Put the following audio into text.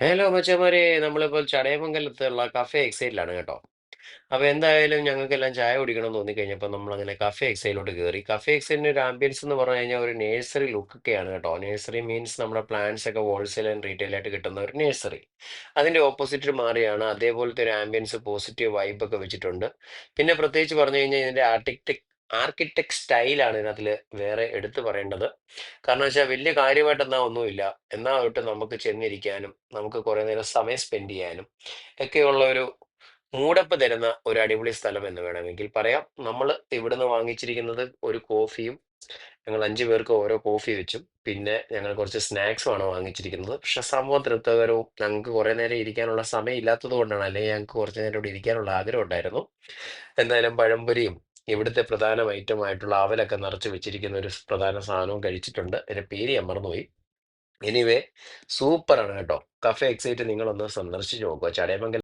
Hello മച്ചമാരെ നമ്മളിപ്പോൾ ചടയമംഗലത്തുള്ള cafe എക്സൈറ്റിലാണ് കേട്ടോ. അപ്പൊ എന്തായാലും ഞങ്ങൾക്കെല്ലാം ചായ കുടിക്കണം എന്ന് തോന്നിക്കഴിഞ്ഞപ്പോൾ നമ്മൾ അങ്ങനെ കഫേ എക്സൈലോട്ട് കയറി. കഫേ എക്സൈലിന്റെ ഒരു ആംബിയൻസ് എന്ന് പറഞ്ഞു കഴിഞ്ഞാൽ ഒരു നേഴ്സറി ലുക്ക് ഒക്കെയാണ് കേട്ടോ. നേഴ്സറി മീൻസ് നമ്മുടെ പ്ലാന്റ്സ് ഒക്കെ ഹോൾസെയിൽ ആൻഡ് റീറ്റെയിൽ ആയിട്ട് കിട്ടുന്ന ഒരു നേഴ്സറി അതിന്റെ ഓപ്പോസിറ്റ് മാറിയാണ്. അതേപോലത്തെ ഒരു ആംബിയൻസ് പോസിറ്റീവ് വൈബ് ഒക്കെ വെച്ചിട്ടുണ്ട്. പിന്നെ പ്രത്യേകിച്ച് പറഞ്ഞു കഴിഞ്ഞാൽ ഇതിന്റെ ആർട്ടിടെക്ട് ആർക്കിടെക്ട് സ്റ്റൈലാണ് ഇതിനകത്തിൽ വേറെ എടുത്തു പറയേണ്ടത്. കാരണം വെച്ചാൽ വലിയ കാര്യമായിട്ട് എന്നാൽ ഒന്നുമില്ല. എന്നാൽ തൊട്ട് നമുക്ക് ചെന്നിരിക്കാനും നമുക്ക് കുറേ നേരം സമയം സ്പെൻഡ് ചെയ്യാനും ഒക്കെയുള്ള ഒരു മൂടപ്പ് തരുന്ന ഒരു അടിപൊളി സ്ഥലം എന്ന് വേണമെങ്കിൽ പറയാം. നമ്മൾ ഇവിടുന്ന് വാങ്ങിച്ചിരിക്കുന്നത് ഒരു കോഫിയും ഞങ്ങൾ അഞ്ചു പേർക്ക് ഓരോ കോഫി വെച്ചും പിന്നെ ഞങ്ങൾ കുറച്ച് സ്നാക്സുമാണ് വാങ്ങിച്ചിരിക്കുന്നത്. പക്ഷെ സംഭവം തൃപ്തകരവും ഞങ്ങൾക്ക് കുറേ നേരം ഇരിക്കാനുള്ള സമയം ഇല്ലാത്തത് കൊണ്ടാണ് അല്ലെങ്കിൽ ഞങ്ങൾക്ക് കുറച്ച് നേരം ഇവിടെ ഇരിക്കാനുള്ള ആഗ്രഹം ഉണ്ടായിരുന്നു. എന്തായാലും പഴംപൊരിയും ഇവിടുത്തെ പ്രധാന ഐറ്റം ആയിട്ടുള്ള അവലൊക്കെ നിറച്ച് വെച്ചിരിക്കുന്ന ഒരു പ്രധാന സാധനവും കഴിച്ചിട്ടുണ്ട്. എന്റെ പേര് ഞാൻ മറന്നുപോയി. എനിവേ സൂപ്പറാണ് കേട്ടോ. കഫേ എക്സൈറ്റ് നിങ്ങളൊന്ന് സന്ദർശിച്ച് നോക്കുക. ചടയമംഗലം